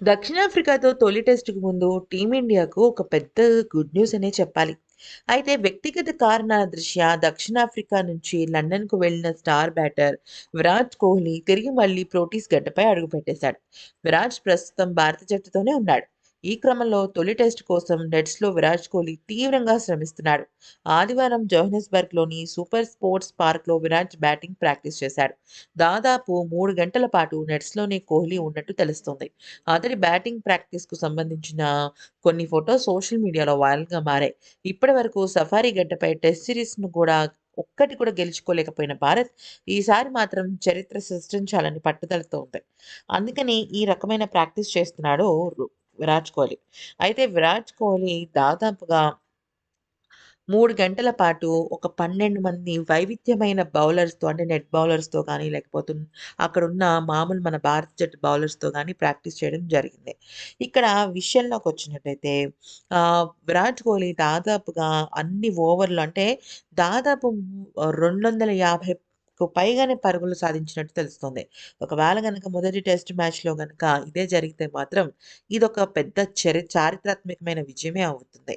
దక్షిణాఫ్రికాతో తొలి టెస్టుకు ముందు టీమిండియాకు ఒక పెద్ద గుడ్ న్యూస్ అనే చెప్పాలి. అయితే వ్యక్తిగత కారణాల దృష్ట్యా దక్షిణాఫ్రికా నుంచి లండన్కు వెళ్ళిన స్టార్ బ్యాటర్ విరాట్ కోహ్లీ తిరిగి మళ్ళీ ప్రోటీస్ గడ్డపై అడుగుపెట్టేశాడు. విరాట్ ప్రస్తుతం భారత జట్టుతోనే ఉన్నాడు. ఈ క్రమంలో తొలి టెస్ట్ కోసం నెట్స్లో విరాట్ కోహ్లీ తీవ్రంగా శ్రమిస్తున్నాడు. ఆదివారం జోహెనస్బర్గ్లోని సూపర్ స్పోర్ట్స్ పార్క్లో విరాట్ బ్యాటింగ్ ప్రాక్టీస్ చేశాడు. దాదాపు మూడు గంటల పాటు నెట్స్లోనే కోహ్లీ ఉన్నట్టు తెలుస్తోంది. అతడి బ్యాటింగ్ ప్రాక్టీస్కు సంబంధించిన కొన్ని ఫోటో సోషల్ మీడియాలో వైరల్గా మారాయి. ఇప్పటి వరకు సఫారీ గడ్డపై టెస్ట్ సిరీస్ను కూడా ఒక్కటి కూడా గెలుచుకోలేకపోయిన భారత్ ఈసారి మాత్రం చరిత్ర సృష్టించాలని పట్టుదలతో ఉంది. అందుకని ఈ రకమైన ప్రాక్టీస్ చేస్తున్నాడు రు- విరాట్ కోహ్లీ. అయితే విరాట్ కోహ్లీ దాదాపుగా మూడు గంటల పాటు ఒక పన్నెండు మంది వైవిధ్యమైన బౌలర్స్తో అంటే నెట్ బౌలర్స్తో కానీ లేకపోతే అక్కడ ఉన్న మామూలు మన భారత జట్టు బౌలర్స్తో కానీ ప్రాక్టీస్ చేయడం జరిగింది. ఇక్కడ విషయంలోకి వచ్చినట్టయితే ఆ, విరాట్ కోహ్లీ దాదాపుగా అన్ని ఓవర్లు అంటే దాదాపు రెండు వందల యాభై పైగానే పరుగులు సాధించినట్టు తెలుస్తుంది. ఒకవేళ కనుక మొదటి టెస్ట్ మ్యాచ్లో కనుక ఇదే జరిగితే మాత్రం ఇదొక పెద్ద చరి చారిత్రాత్మకమైన విజయమే అవుతుంది.